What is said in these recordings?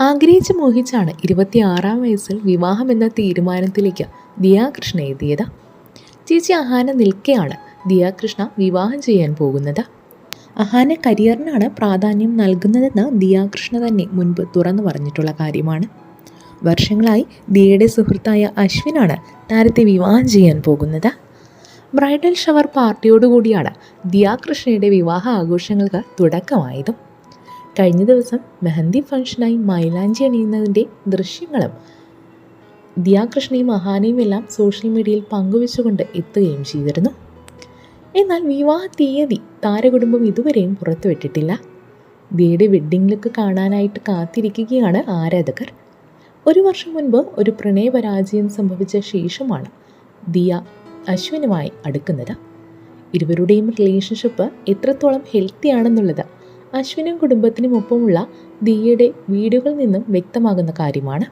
ആഗ്രഹിച്ച് മോഹിച്ചാണ് ഇരുപത്തിയാറാം വയസ്സിൽ വിവാഹമെന്ന തീരുമാനത്തിലേക്ക് ദിയാകൃഷ്ണ എത്തിയത്. ചേച്ചി അഹാന നിൽക്കെയാണ് ദിയാകൃഷ്ണ വിവാഹം ചെയ്യാൻ പോകുന്നത്. അഹാന കരിയറിനാണ് പ്രാധാന്യം നൽകുന്നതെന്ന് ദിയാകൃഷ്ണ തന്നെ മുൻപ് തുറന്നു പറഞ്ഞിട്ടുള്ള കാര്യമാണ്. വർഷങ്ങളായി ദിയയുടെ സുഹൃത്തായ അശ്വിനാണ് താരത്തെ വിവാഹം ചെയ്യാൻ പോകുന്നത്. ബ്രൈഡൽ ഷവർ പാർട്ടിയോടുകൂടിയാണ് ദിയാകൃഷ്ണയുടെ വിവാഹ ആഘോഷങ്ങൾക്ക് തുടക്കമായതും. കഴിഞ്ഞ ദിവസം മെഹന്തി ഫംഗ്ഷനായി മൈലാഞ്ചി അണിയുന്നതിന്റെ ദൃശ്യങ്ങളും ദിയാകൃഷ്ണയും മഹാനയും എല്ലാം സോഷ്യൽ മീഡിയയിൽ പങ്കുവെച്ചുകൊണ്ട് എത്തുകയും ചെയ്തിരുന്നു. എന്നാൽ വിവാഹ തീയതി താരകുടുംബം ഇതുവരെയും പുറത്തുവിട്ടിട്ടില്ല. ദിയയുടെ വെഡ്ഡിംഗ് ലുക്ക് കാണാനായിട്ട് കാത്തിരിക്കുകയാണ് ആരാധകർ. ഒരു വർഷം മുൻപ് ഒരു പ്രണയപരാജയം സംഭവിച്ച ശേഷമാണ് ദിയ അശ്വിനുമായി അടുക്കുന്നത്. ഇരുവരുടെയും റിലേഷൻഷിപ്പ് എത്രത്തോളം ഹെൽത്തി ആണെന്നുള്ളത് അശ്വിനും കുടുംബത്തിനും ഒപ്പമുള്ള ദിയയുടെ വീടുകളിൽ നിന്നും വ്യക്തമാകുന്ന കാര്യമാണ്.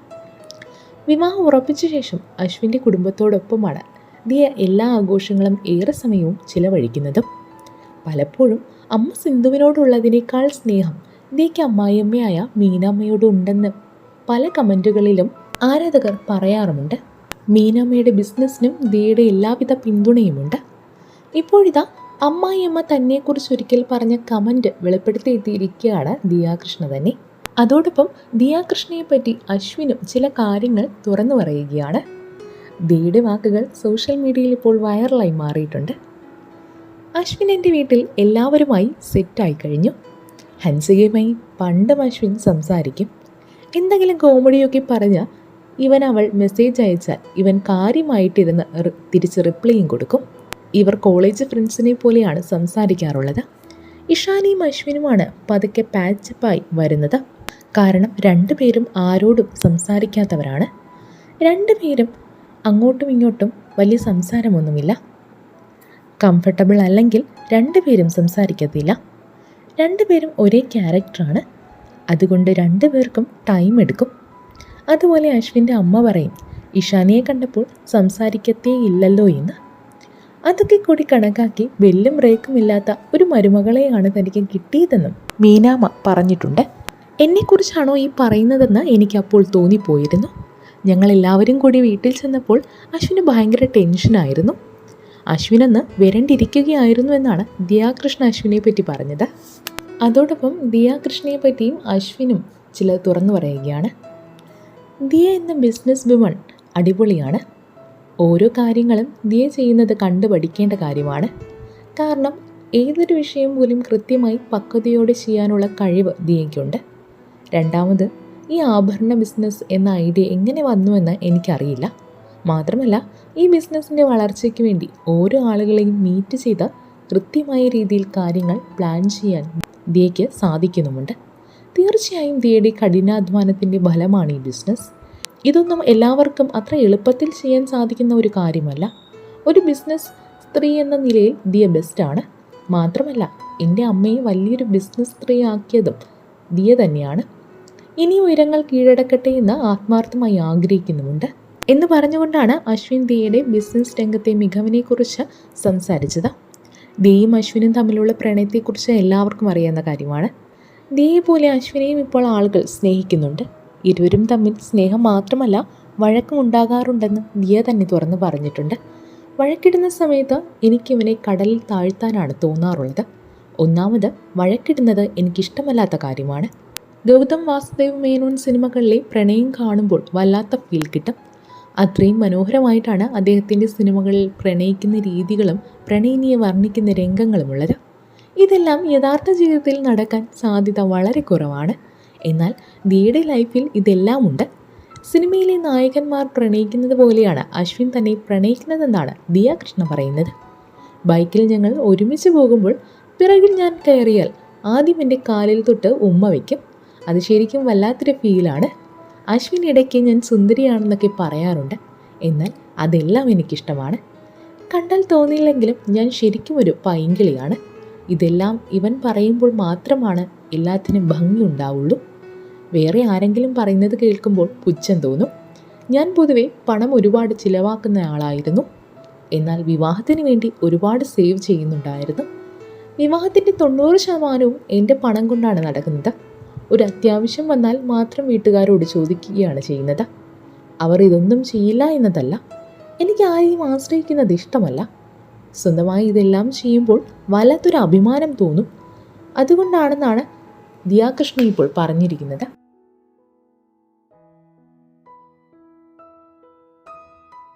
വിവാഹം ഉറപ്പിച്ച ശേഷം അശ്വിന്റെ കുടുംബത്തോടൊപ്പമാണ് ദിയ എല്ലാ ആഘോഷങ്ങളും ഏറെ സമയവും ചിലവഴിക്കുന്നതും. പലപ്പോഴും അമ്മ സിന്ധുവിനോടുള്ളതിനേക്കാൾ സ്നേഹം ദിയയ്ക്ക് അമ്മായിയമ്മയായ മീനാമ്മയോട് ഉണ്ടെന്ന് പല കമന്റുകളിലും ആരാധകർ പറയാറുമുണ്ട്. മീനാമ്മയുടെ ബിസിനസ്സിനും ദിയയുടെ എല്ലാവിധ പിന്തുണയുമുണ്ട്. ഇപ്പോഴിതാ അമ്മായിയമ്മ തന്നെക്കുറിച്ച് ഒരിക്കൽ പറഞ്ഞ കമന്റ് വെളിപ്പെടുത്തിയെത്തിയിരിക്കുകയാണ് ദിയാകൃഷ്ണ തന്നെ. അതോടൊപ്പം ദിയാകൃഷ്ണയെ പറ്റി അശ്വിനും ചില കാര്യങ്ങൾ തുറന്നു പറയുകയാണ്. ദിയുടെ വാക്കുകൾ സോഷ്യൽ മീഡിയയിൽ ഇപ്പോൾ വൈറലായി മാറിയിട്ടുണ്ട്. അശ്വിൻ എന്റെ വീട്ടിൽ എല്ലാവരുമായി സെറ്റായി കഴിഞ്ഞു. ഹൻസികയുമായി പണ്ടും അശ്വിൻ സംസാരിക്കും. എന്തെങ്കിലും കോമഡിയൊക്കെ പറഞ്ഞ ഇവൻ അവൾ മെസ്സേജ് അയച്ചാൽ ഇവൻ കാര്യമായിട്ടിരുന്ന് തിരിച്ച് റിപ്ലൈയും കൊടുക്കും. ഇവർ കോളേജ് ഫ്രണ്ട്സിനെ പോലെയാണ് സംസാരിക്കാറുള്ളത്. ഇഷാനിയും അശ്വിനുമാണ് പതുക്കെ പാച്ചപ്പായി വരുന്നത്. കാരണം രണ്ടുപേരും ആരോടും സംസാരിക്കാത്തവരാണ്. രണ്ടുപേരും അങ്ങോട്ടും ഇങ്ങോട്ടും വലിയ സംസാരമൊന്നുമില്ല. കംഫർട്ടബിൾ അല്ലെങ്കിൽ രണ്ടുപേരും സംസാരിക്കത്തില്ല. രണ്ടുപേരും ഒരേ ക്യാരക്ടറാണ് അതുകൊണ്ട് രണ്ടുപേർക്കും ടൈം എടുക്കും. അതുപോലെ അശ്വിന്റെ അമ്മ പറയും ഇഷാനിയെ കണ്ടപ്പോൾ സംസാരിക്കത്തേ ഇല്ലല്ലോ എന്ന്. അതൊക്കെ കൂടി കണക്കാക്കി ബെല്ലും റേക്കും ഇല്ലാത്ത ഒരു മരുമകളെയാണ് തനിക്ക് കിട്ടിയതെന്നും മീനാമ്മ പറഞ്ഞിട്ടുണ്ട്. എന്നെക്കുറിച്ചാണോ ഈ പറയുന്നതെന്ന് എനിക്കപ്പോൾ തോന്നിപ്പോയിരുന്നു. ഞങ്ങൾ എല്ലാവരും കൂടി വീട്ടിൽ ചെന്നപ്പോൾ അശ്വിന് ഭയങ്കര ടെൻഷനായിരുന്നു. അശ്വിനെന്ന് വരണ്ടിരിക്കുകയായിരുന്നു എന്നാണ് ദിയാകൃഷ്ണ അശ്വിനെ പറ്റി പറഞ്ഞത്. അതോടൊപ്പം ദിയാകൃഷ്ണയെ പറ്റിയും അശ്വിനും ചിലത് തുറന്നു പറയുകയാണ്. ദിയ എന്ന ബിസിനസ് വിമൺ അടിപൊളിയാണ്. ഓരോ കാര്യങ്ങളും ദിയ ചെയ്യുന്നത് കണ്ടു പഠിക്കേണ്ട കാര്യമാണ്. കാരണം ഏതൊരു വിഷയം പോലും കൃത്യമായി പക്വതയോടെ ചെയ്യാനുള്ള കഴിവ് ദിയയ്ക്കുണ്ട് രണ്ടാമത് ഈ ആഭരണ ബിസിനസ് എന്ന ഐഡിയ എങ്ങനെ വന്നുവെന്ന് എനിക്കറിയില്ല. മാത്രമല്ല ഈ ബിസിനസ്സിന്റെ വളർച്ചയ്ക്ക് വേണ്ടി ഓരോ ആളുകളെയും മീറ്റ് ചെയ്ത് കൃത്യമായ രീതിയിൽ കാര്യങ്ങൾ പ്ലാൻ ചെയ്യാൻ ദിയയ്ക്ക് സാധിക്കുന്നുമുണ്ട്. തീർച്ചയായും ദിയയുടെ കഠിനാധ്വാനത്തിന്റെ ഫലമാണ് ഈ ബിസിനസ്. ഇതൊന്നും എല്ലാവർക്കും അത്ര എളുപ്പത്തിൽ ചെയ്യാൻ സാധിക്കുന്ന ഒരു കാര്യമല്ല. ഒരു ബിസിനസ് സ്ത്രീ എന്ന നിലയിൽ ദിയ ബെസ്റ്റാണ് മാത്രമല്ല എന്റെ അമ്മയെ വലിയൊരു ബിസിനസ് സ്ത്രീ ആക്കിയതും ദിയ തന്നെയാണ്. ഇനി ഉയരങ്ങൾ കീഴടക്കട്ടെ എന്ന് ആത്മാർത്ഥമായി ആഗ്രഹിക്കുന്നുമുണ്ട്. എന്ന് പറഞ്ഞുകൊണ്ടാണ് അശ്വിൻ ദിയയുടെ ബിസിനസ് രംഗത്തെ മികവിനെക്കുറിച്ച് സംസാരിച്ചത്. ദിയയും അശ്വിനും തമ്മിലുള്ള പ്രണയത്തെക്കുറിച്ച് എല്ലാവർക്കും അറിയാവുന്ന കാര്യമാണ്. ദിയെ പോലെ അശ്വിനെയും ഇപ്പോൾ ആളുകൾ സ്നേഹിക്കുന്നുണ്ട്. ഇരുവരും തമ്മിൽ സ്നേഹം മാത്രമല്ല വഴക്കം ഉണ്ടാകാറുണ്ടെന്ന് ദിയ തന്നെ തുറന്ന് പറഞ്ഞിട്ടുണ്ട്. വഴക്കിടുന്ന സമയത്ത് എനിക്കിവനെ കടലിൽ താഴ്ത്താനാണ് തോന്നാറുള്ളത്. ഒന്നാമത് വഴക്കിടുന്നത് എനിക്കിഷ്ടമല്ലാത്ത കാര്യമാണ്. ഗൗതം വാസുദേവ് മേനോൻ സിനിമകളിലെ പ്രണയം കാണുമ്പോൾ വല്ലാത്ത ഫീൽ കിട്ടും. അത്രയും മനോഹരമായിട്ടാണ് അദ്ദേഹത്തിന്റെ സിനിമകളിൽ പ്രണയിക്കുന്ന രീതികളും പ്രണയിനിയെ വർണിക്കുന്ന രംഗങ്ങളുമുള്ളത്. ഇതെല്ലാം യഥാർത്ഥ ജീവിതത്തിൽ നടക്കാൻ സാധ്യത വളരെ കുറവാണ്. എന്നാൽ ദിയുടെ ലൈഫിൽ ഇതെല്ലാം ഉണ്ട് സിനിമയിലെ നായകന്മാർ പ്രണയിക്കുന്നത് പോലെയാണ് അശ്വിൻ തന്നെ പ്രണയിക്കുന്നതെന്നാണ് ദിയ കൃഷ്ണ പറയുന്നത്. ബൈക്കിൽ ഞങ്ങൾ ഒരുമിച്ച് പോകുമ്പോൾ പിറകിൽ ഞാൻ കയറിയാൽ ആദ്യം എന്റെ കാലിൽ തൊട്ട് ഉമ്മ വയ്ക്കും. അത് ശരിക്കും വല്ലാത്തൊരു ഫീലാണ്. അശ്വിൻ ഇടയ്ക്ക് ഞാൻ സുന്ദരിയാണെന്നൊക്കെ പറയാറുണ്ട്. എന്നാൽ അതെല്ലാം എനിക്കിഷ്ടമാണ്. കണ്ടാൽ തോന്നിയില്ലെങ്കിലും ഞാൻ ശരിക്കും ഒരു പൈങ്കിളിയാണ്. ഇതെല്ലാം ഇവൻ പറയുമ്പോൾ മാത്രമാണ് എല്ലാത്തിനും ഭംഗി ഉണ്ടാവുള്ളൂ. വേറെ ആരെങ്കിലും പറയുന്നത് കേൾക്കുമ്പോൾ പുച്ഛം തോന്നും. ഞാൻ പൊതുവെ പണം ഒരുപാട് ചിലവാക്കുന്ന ആളായിരുന്നു. എന്നാൽ വിവാഹത്തിന് വേണ്ടി ഒരുപാട് സേവ് ചെയ്യുന്നുണ്ടായിരുന്നു. വിവാഹത്തിന്റെ തൊണ്ണൂറ് ശതമാനവും എന്റെ പണം കൊണ്ടാണ് നടക്കുന്നത്. ഒരു അത്യാവശ്യം വന്നാൽ മാത്രം വീട്ടുകാരോട് ചോദിക്കുകയാണ് ചെയ്യുന്നത്. അവർ ഇതൊന്നും ചെയ്യില്ല എന്നതല്ല. എനിക്ക് ആരെയും ആശ്രയിക്കുന്നത് ഇഷ്ടമല്ല. സ്വന്തമായി ഇതെല്ലാം ചെയ്യുമ്പോൾ വല്ലാത്തൊരു അഭിമാനം തോന്നും. അതുകൊണ്ടാണെന്നാണ് ദിയാകൃഷ്ണ ഇപ്പോൾ പറഞ്ഞിരിക്കുന്നത്.